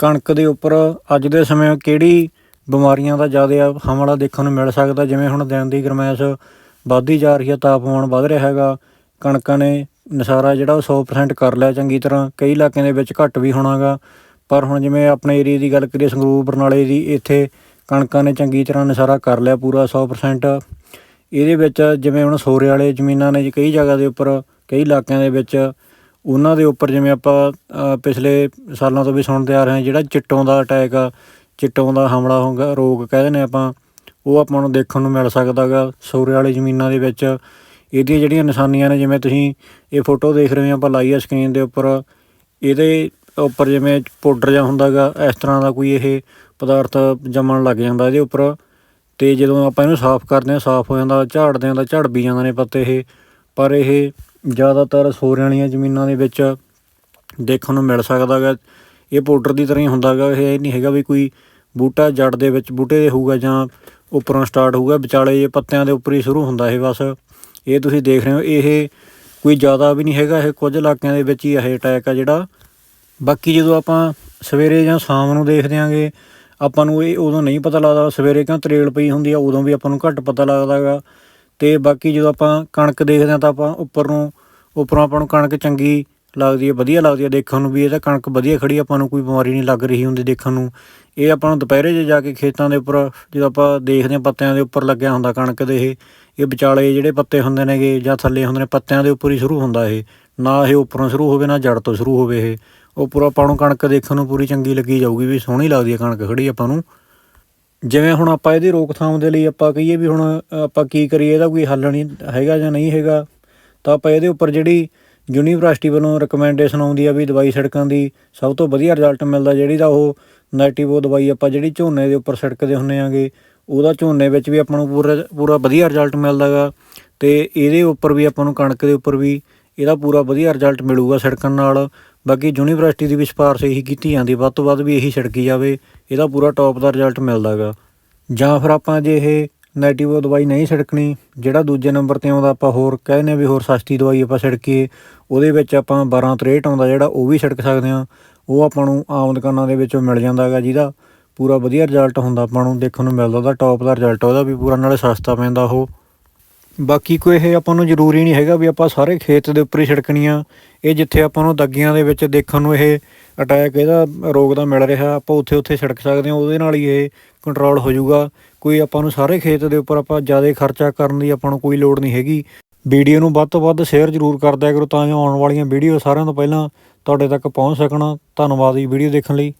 ਕਣਕ ਦੇ ਉੱਪਰ ਅੱਜ ਦੇ ਸਮੇਂ ਕਿਹੜੀ ਬਿਮਾਰੀਆਂ ਦਾ ਜ਼ਿਆਦਾ ਹਮਲਾ ਦੇਖਣ ਨੂੰ ਮਿਲ ਸਕਦਾ? ਜਿਵੇਂ ਹੁਣ ਦਿਨ ਦੀ ਗਰਮੈਸ਼ ਵੱਧਦੀ ਜਾ ਰਹੀ ਹੈ, ਤਾਪਮਾਨ ਵੱਧ ਰਿਹਾ ਹੈਗਾ। ਕਣਕਾਂ ਨੇ ਨਸਾਰਾ ਜਿਹੜਾ ਉਹ 100% ਕਰ ਲਿਆ ਚੰਗੀ ਤਰ੍ਹਾਂ। ਕਈ ਇਲਾਕਿਆਂ ਦੇ ਵਿੱਚ ਘੱਟ ਵੀ ਹੋਣਾਗਾ ਪਰ ਹੁਣ ਜਿਵੇਂ ਆਪਣੇ ਏਰੀਆ ਦੀ ਗੱਲ ਕਰੀਏ, ਸੰਗਰੂਰ, ਬਰਨਾਲੇ ਦੀ, ਇੱਥੇ ਕਣਕਾਂ ਨੇ ਚੰਗੀ ਤਰ੍ਹਾਂ ਨਸਾਰਾ ਕਰ ਲਿਆ ਪੂਰਾ 100% ਇਹਦੇ ਵਿੱਚ ਜਿਵੇਂ ਹੁਣ ਸੋਰੇ ਵਾਲੇ ਜ਼ਮੀਨਾਂ ਨੇ ਜੀ ਕਈ ਜਗ੍ਹਾ ਦੇ ਉੱਪਰ, ਕਈ ਇਲਾਕਿਆਂ ਦੇ ਵਿੱਚ ਉਹਨਾਂ ਦੇ ਉੱਪਰ ਜਿਵੇਂ ਆਪਾਂ ਪਿਛਲੇ ਸਾਲਾਂ ਤੋਂ ਵੀ ਸੁਣਦੇ ਆ ਰਹੇ ਹਾਂ, ਜਿਹੜਾ ਚਿੱਟੋਂ ਦਾ ਅਟੈਕ ਆ, ਚਿੱਟੋਂ ਦਾ ਹਮਲਾ ਹੋਗਾ ਰੋਗ ਕਹਿੰਦੇ ਨੇ ਆਪਾਂ, ਉਹ ਆਪਾਂ ਨੂੰ ਦੇਖਣ ਨੂੰ ਮਿਲ ਸਕਦਾ ਗਾ, ਸੋਰੇ ਵਾਲੀ ਜ਼ਮੀਨਾਂ ਦੇ ਵਿੱਚ। ਇਹਦੀਆਂ ਜਿਹੜੀਆਂ ਨਿਸ਼ਾਨੀਆਂ ਨੇ, ਜਿਵੇਂ ਤੁਸੀਂ ਇਹ ਫੋਟੋ ਦੇਖ ਰਹੇ ਹੋ, ਆਪਾਂ ਲਾਈ ਆ ਸਕਰੀਨ ਦੇ ਉੱਪਰ, ਇਹਦੇ ਉੱਪਰ ਜਿਵੇਂ ਪਾਊਡਰ ਜਿਹਾ ਹੁੰਦਾ ਗਾ, ਇਸ ਤਰ੍ਹਾਂ ਦਾ ਕੋਈ ਇਹ ਪਦਾਰਥ ਜੰਮਣ ਲੱਗ ਜਾਂਦਾ ਇਹਦੇ ਉੱਪਰ। ਤੇ ਜਦੋਂ ਆਪਾਂ ਇਹਨੂੰ ਸਾਫ਼ ਕਰਦੇ ਹਾਂ, ਸਾਫ਼ ਹੋ ਜਾਂਦਾ, ਝਾੜਦੇ ਹਾਂ ਤਾਂ ਝੜ ਵੀ ਜਾਂਦੇ ਨੇ ਪੱਤੇ ਇਹ, ਪਰ ਇਹ ਜ਼ਿਆਦਾਤਰ ਸੋਰਿਆਂ ਵਾਲੀਆਂ ਜ਼ਮੀਨਾਂ ਦੇ ਵਿੱਚ ਦੇਖਣ ਨੂੰ ਮਿਲ ਸਕਦਾ ਗਾ। ਇਹ ਪਾਊਡਰ ਦੀ ਤਰ੍ਹਾਂ ਹੀ ਹੁੰਦਾ ਗਾ। ਇਹ ਨਹੀਂ ਹੈਗਾ ਵੀ ਕੋਈ ਬੂਟਾ ਜੜ ਦੇ ਵਿੱਚ ਬੂਟੇ ਦੇ ਹੋਊਗਾ ਜਾਂ ਉੱਪਰੋਂ ਸਟਾਰਟ ਹੋਊਗਾ। ਵਿਚਾਲੇ ਜੇ ਪੱਤਿਆਂ ਦੇ ਉੱਪਰ ਹੀ ਸ਼ੁਰੂ ਹੁੰਦਾ ਇਹ ਬਸ। ਇਹ ਤੁਸੀਂ ਦੇਖ ਰਹੇ ਹੋ, ਇਹ ਕੋਈ ਜ਼ਿਆਦਾ ਵੀ ਨਹੀਂ ਹੈਗਾ। ਇਹ ਕੁਝ ਇਲਾਕਿਆਂ ਦੇ ਵਿੱਚ ਹੀ ਇਹ ਅਟੈਕ ਆ ਜਿਹੜਾ। ਬਾਕੀ ਜਦੋਂ ਆਪਾਂ ਸਵੇਰੇ ਜਾਂ ਸ਼ਾਮ ਨੂੰ ਦੇਖਦੇ ਆਂਗੇ, ਆਪਾਂ ਨੂੰ ਇਹ ਉਦੋਂ ਨਹੀਂ ਪਤਾ ਲੱਗਦਾ। ਸਵੇਰੇ ਕਿਉਂ ਤਰੇਲ ਪਈ ਹੁੰਦੀ ਆ, ਉਦੋਂ ਵੀ ਆਪਾਂ ਨੂੰ ਘੱਟ ਪਤਾ ਲੱਗਦਾਗਾ ਤੇ ਬਾਕੀ ਜਦੋਂ ਆਪਾਂ ਕਣਕ ਦੇਖਦੇ ਆ ਤਾਂ ਆਪਾਂ ਉੱਪਰ ਨੂੰ, ਉੱਪਰੋਂ ਆਪਾਂ ਨੂੰ ਕਣਕ ਚੰਗੀ ਲੱਗਦੀ ਹੈ, ਵਧੀਆ ਲੱਗਦੀ ਹੈ ਦੇਖਣ ਨੂੰ ਵੀ, ਇਹ ਤਾਂ ਕਣਕ ਵਧੀਆ ਖੜੀ ਆਪਾਂ ਨੂੰ ਕੋਈ ਬਿਮਾਰੀ ਨਹੀਂ ਲੱਗ ਰਹੀ ਹੁੰਦੀ ਦੇਖਣ ਨੂੰ। ਇਹ ਆਪਾਂ ਨੂੰ ਦੁਪਹਿਰੇ ਜੇ ਜਾ ਕੇ ਖੇਤਾਂ ਦੇ ਉੱਪਰ, ਜਦੋਂ ਆਪਾਂ ਦੇਖਦੇ ਹਾਂ ਪੱਤਿਆਂ ਦੇ ਉੱਪਰ ਲੱਗਿਆ ਹੁੰਦਾ ਕਣਕ ਦੇ ਇਹ ਇਹ ਵਿਚਾਲੇ ਜਿਹੜੇ ਪੱਤੇ ਹੁੰਦੇ ਨੇਗੇ ਜਾਂ ਥੱਲੇ ਹੁੰਦੇ ਨੇ, ਪੱਤਿਆਂ ਦੇ ਉੱਪਰ ਹੀ ਸ਼ੁਰੂ ਹੁੰਦਾ ਇਹ। ਨਾ ਇਹ ਉੱਪਰੋਂ ਸ਼ੁਰੂ ਹੋਵੇ, ਨਾ ਜੜ ਤੋਂ ਸ਼ੁਰੂ ਹੋਵੇ ਇਹ। ਉੱਪਰੋਂ ਆਪਾਂ ਨੂੰ ਕਣਕ ਦੇਖਣ ਨੂੰ ਪੂਰੀ ਚੰਗੀ ਲੱਗੀ ਜਾਊਗੀ ਵੀ ਸੋਹਣੀ ਲੱਗਦੀ ਹੈ ਕਣਕ ਖੜੀ ਆਪਾਂ ਨੂੰ। ਜਿਵੇਂ ਹੁਣ ਆਪਾਂ ਇਹਦੀ ਰੋਕਥਾਮ ਦੇ ਲਈ ਆਪਾਂ ਕਹੀਏ ਵੀ ਹੁਣ ਆਪਾਂ ਕੀ ਕਰੀਏ, ਇਹਦਾ ਕੋਈ ਹੱਲ ਨਹੀਂ ਹੈਗਾ ਜਾਂ ਨਹੀਂ ਹੈਗਾ। ਤਾਂ ਆਪਾਂ ਇਹਦੇ ਉੱਪਰ ਜਿਹੜੀ ਯੂਨੀਵਰਸਿਟੀ ਵੱਲੋਂ ਰეკਮੈਂਡੇਸ਼ਨ ਆਉਂਦੀ ਆ ਵੀ ਦਵਾਈ ਛਿੜਕਣ ਦੀ ਸਭ ਤੋਂ ਵਧੀਆ ਰਿਜ਼ਲਟ ਮਿਲਦਾ, ਜਿਹੜੀ ਦਾ ਉਹ ਨੈਗੇਟਿਵ ਉਹ ਦਵਾਈ ਆਪਾਂ ਜਿਹੜੀ ਝੋਨੇ ਦੇ ਉੱਪਰ ਛਿੜਕਦੇ ਹੁੰਨੇ ਆਂਗੇ, ਉਹਦਾ ਝੋਨੇ ਵਿੱਚ ਵੀ ਆਪਾਂ ਨੂੰ ਪੂਰਾ ਪੂਰਾ ਵਧੀਆ ਰਿਜ਼ਲਟ ਮਿਲਦਾਗਾ ਤੇ ਇਹਦੇ ਉੱਪਰ ਵੀ ਆਪਾਂ ਨੂੰ ਕਣਕ ਦੇ ਉੱਪਰ ਵੀ ਇਹਦਾ ਪੂਰਾ ਵਧੀਆ ਰਿਜ਼ਲਟ ਮਿਲੂਗਾ ਛਿੜਕਣ ਨਾਲ। ਬਾਕੀ ਯੂਨੀਵਰਸਿਟੀ ਦੀ ਵੀ ਸਿਫਾਰਿਸ਼ ਇਹੀ ਕੀਤੀ ਜਾਂਦੀ, ਵੱਧ ਤੋਂ ਵੱਧ ਵੀ ਇਹੀ ਛਿੜਕੀ ਜਾਵੇ, ਇਹਦਾ ਪੂਰਾ ਟੌਪ ਦਾ ਰਿਜ਼ਲਟ ਮਿਲਦਾਗਾ ਜਾਂ ਫਿਰ ਆਪਾਂ ਜੇ ਇਹ ਨੈਗੇਟਿਵ ਦਵਾਈ ਨਹੀਂ ਛਿੜਕਣੀ, ਜਿਹੜਾ ਦੂਜੇ ਨੰਬਰ ਤੇ ਆਉਂਦਾ ਆਪਾਂ ਹੋਰ ਕਹਿੰਦੇ ਵੀ ਹੋਰ ਸਸਤੀ ਦਵਾਈ ਆਪਾਂ ਛਿੜਕੀਏ, ਉਹਦੇ ਵਿੱਚ ਆਪਾਂ 12 63 ਆਉਂਦਾ ਜਿਹੜਾ ਉਹ ਵੀ ਛਿੜਕ ਸਕਦੇ ਹਾਂ, ਉਹ ਆਪਾਂ ਨੂੰ ਆਮ ਦੁਕਾਨਾਂ ਦੇ ਵਿੱਚੋਂ ਮਿਲ ਜਾਂਦਾ ਹੈਗਾ ਜਿਹਦਾ ਪੂਰਾ ਵਧੀਆ ਰਿਜ਼ਲਟ ਹੁੰਦਾ ਆਪਾਂ ਨੂੰ, ਦੇਖਣ ਨੂੰ ਮਿਲਦਾ ਉਹਦਾ ਟੌਪ ਦਾ ਰਿਜ਼ਲਟ ਉਹਦਾ ਵੀ ਪੂਰਾ ਨਾਲੇ ਸਸਤਾ ਪੈਂਦਾ ਉਹ। ਬਾਕੀ ਕੋਈ ਇਹ ਆਪਾਂ ਨੂੰ ਜ਼ਰੂਰੀ ਨਹੀਂ ਹੈਗਾ ਵੀ ਆਪਾਂ ਸਾਰੇ ਖੇਤ ਦੇ ਉੱਪਰ ਹੀ ਛਿੜਕਣੀਆਂ। ਇਹ ਜਿੱਥੇ ਆਪਾਂ ਨੂੰ ਦੱਗੀਆਂ ਦੇ ਵਿੱਚ ਦੇਖਣ ਨੂੰ ਇਹ ਅਟੈਕ ਇਹਦਾ ਰੋਗ ਦਾ ਮਿਲ ਰਿਹਾ, ਆਪਾਂ ਉੱਥੇ ਉੱਥੇ ਛਿੜਕ ਸਕਦੇ ਹਾਂ, ਉਹਦੇ ਨਾਲ ਹੀ ਇਹ ਕੰਟਰੋਲ ਹੋ ਜਾਊਗਾ। ਕੋਈ ਆਪਾਂ ਨੂੰ ਸਾਰੇ ਖੇਤ ਦੇ ਉੱਪਰ ਆਪਾਂ ਜ਼ਿਆਦਾ ਖਰਚਾ ਕਰਨ ਦੀ ਆਪਾਂ ਨੂੰ ਕੋਈ ਲੋੜ ਨਹੀਂ ਹੈਗੀ। ਵੀਡੀਓ ਨੂੰ ਵੱਧ ਤੋਂ ਵੱਧ ਸ਼ੇਅਰ ਜ਼ਰੂਰ ਕਰ ਦਿਆ ਕਰੋ ਤਾਂ ਜੋ ਆਉਣ ਵਾਲੀਆਂ ਵੀਡੀਓ ਸਾਰਿਆਂ ਤੋਂ ਪਹਿਲਾਂ ਤੁਹਾਡੇ ਤੱਕ ਪਹੁੰਚ ਸਕਣ। ਧੰਨਵਾਦ ਜੀ ਵੀਡੀਓ ਦੇਖਣ ਲਈ।